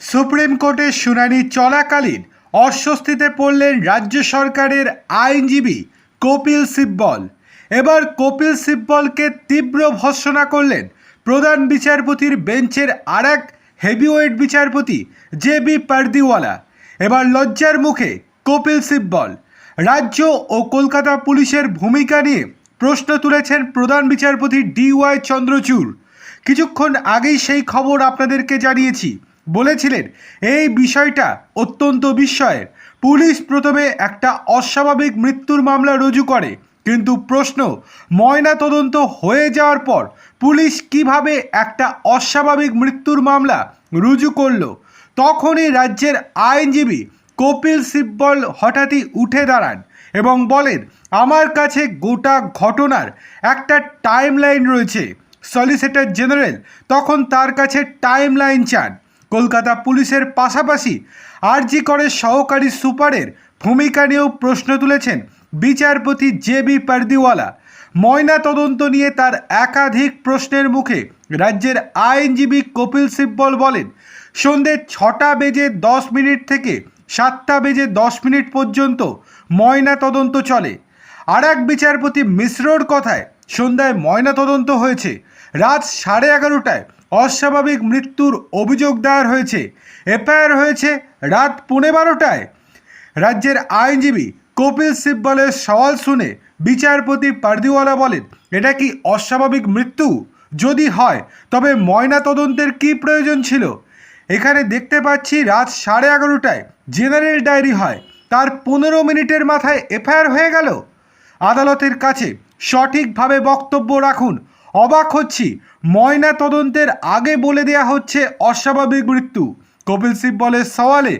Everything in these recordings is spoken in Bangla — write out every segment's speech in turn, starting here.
সুপ্রিম কোর্টের শুনানি চলাকালীন অস্বস্তিতে পড়লেন রাজ্য সরকারের আইনজীবী কপিল সিব্বল। এবার কপিল সিব্বলকে তীব্র ভর্সনা করলেন প্রধান বিচারপতির বেঞ্চের আর এক হেভিওয়েট বিচারপতি জে বি পারদিওয়ালা। এবার লজ্জার মুখে কপিল সিব্বল। রাজ্য ও কলকাতা পুলিশের ভূমিকা নিয়ে প্রশ্ন তুলেছেন প্রধান বিচারপতি ডি ওয়াই চন্দ্রচূড়। কিছুক্ষণ আগেই সেই খবর আপনাদেরকে জানিয়েছি। বলেছিলেন, এই বিষয়টা অত্যন্ত বিস্ময়ের। পুলিশ প্রথমে একটা অস্বাভাবিক মৃত্যুর মামলা রুজু করে, কিন্তু প্রশ্ন, ময়না তদন্ত হয়ে যাওয়ার পর পুলিশ কীভাবে একটা অস্বাভাবিক মৃত্যুর মামলা রুজু করল? তখনই রাজ্যের আইনজীবী কপিল সিব্বল হঠাৎই উঠে দাঁড়ান এবং বলেন, আমার কাছে গোটা ঘটনার একটা টাইম লাইন রয়েছে। সলিসিটর জেনারেল তখন তার কাছে টাইম লাইন চান। কলকাতা পুলিশের পাশাপাশি আরজি করে সহকারী সুপারের ভূমিকা নিয়েও প্রশ্ন তুলেছেন বিচারপতি জে বি পারদিওয়ালা। ময়না তদন্ত নিয়ে তার একাধিক প্রশ্নের মুখে রাজ্যের আইনজীবী কপিল সিব্বল বলেন, সন্ধে ছটা বেজে দশ মিনিট থেকে সাতটা বেজে দশ মিনিট পর্যন্ত ময়না তদন্ত চলে। আর এক বিচারপতি মিশ্রর কথায় সন্ধ্যায় ময়না তদন্ত হয়েছে, রাত সাড়ে এগারোটায়। অস্বাভাবিক মৃত্যুর অভিযোগ দায়ের হয়েছে। এফআইআর হয়েছে রাত পৌনে বারোটায়। রাজ্যের আইনজীবী কপিল সিব্বলের সওয়াল শুনে বিচারপতি পারদিওয়ালা বলেন, এটা কি অস্বাভাবিক মৃত্যু? যদি হয়, তবে ময়না তদন্তের কী প্রয়োজন ছিল? এখানে দেখতে পাচ্ছি রাত সাড়ে এগারোটায় জেনারেল ডায়েরি হয়। তার পনেরো মিনিটের মাথায় এফআইআর হয়ে গেল। আদালতের কাছে সঠিকভাবে বক্তব্য রাখুন অবাক হচ্ছি। ময়না তদন্তের আগে বলে দেয়া হচ্ছে অস্বাভাবিক মৃত্যু। কপিল সিব্বলের সওয়ালে,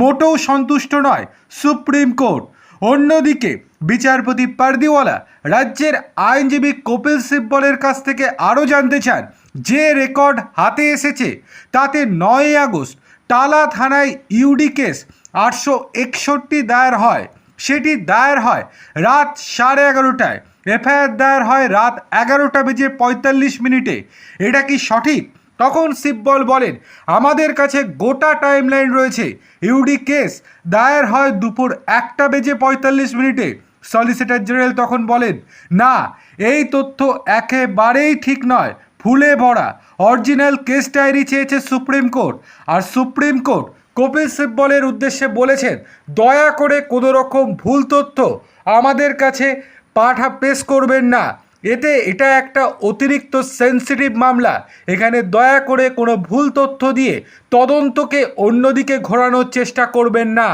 মোটেও সন্তুষ্ট নয় সুপ্রিম কোর্ট। অন্যদিকে, বিচারপতি পারদিওয়ালা রাজ্যের আইনজীবী কপিল সিব্বলের কাছ থেকে আরও জানতে চান, যে রেকর্ড হাতে এসেছে তাতে নয়ই আগস্ট টালা থানায় ইউডি কেস আটশো একষট্টি দায়ের হয়। সেটি দায়ের হয় রাত সাড়ে এগারোটায়। এফআইআর দায়ের হয় রাত এগারোটা বেজে পঁয়তাল্লিশ মিনিটে। এটা কি সঠিক? তখন সিব্বল বলেন, আমাদের কাছে গোটা টাইম লাইন রয়েছে। ইউডি কেস দায়ের হয় দুপুর একটা বেজে পঁয়তাল্লিশ মিনিটে। সলিসিটর জেনারেল তখন বলেন, না, এই তথ্য একেবারেই ঠিক নয়। ফুলে ভরা। অরিজিনাল কেস ডায়েরি চেয়েছে সুপ্রিম কোর্ট। আর সুপ্রিম কোর্ট কপিল সিব্বলের উদ্দেশ্যে বলেছেন, দয়া করে কোনো রকম ভুল তথ্য আমাদের কাছে পাঠা পেশ করবেন না। এতে এটা একটা অতিরিক্ত সেন্সিটিভ মামলা। এখানে দয়া করে কোনো ভুল তথ্য দিয়ে তদন্তকে অন্যদিকে ঘোরানোর চেষ্টা করবেন না।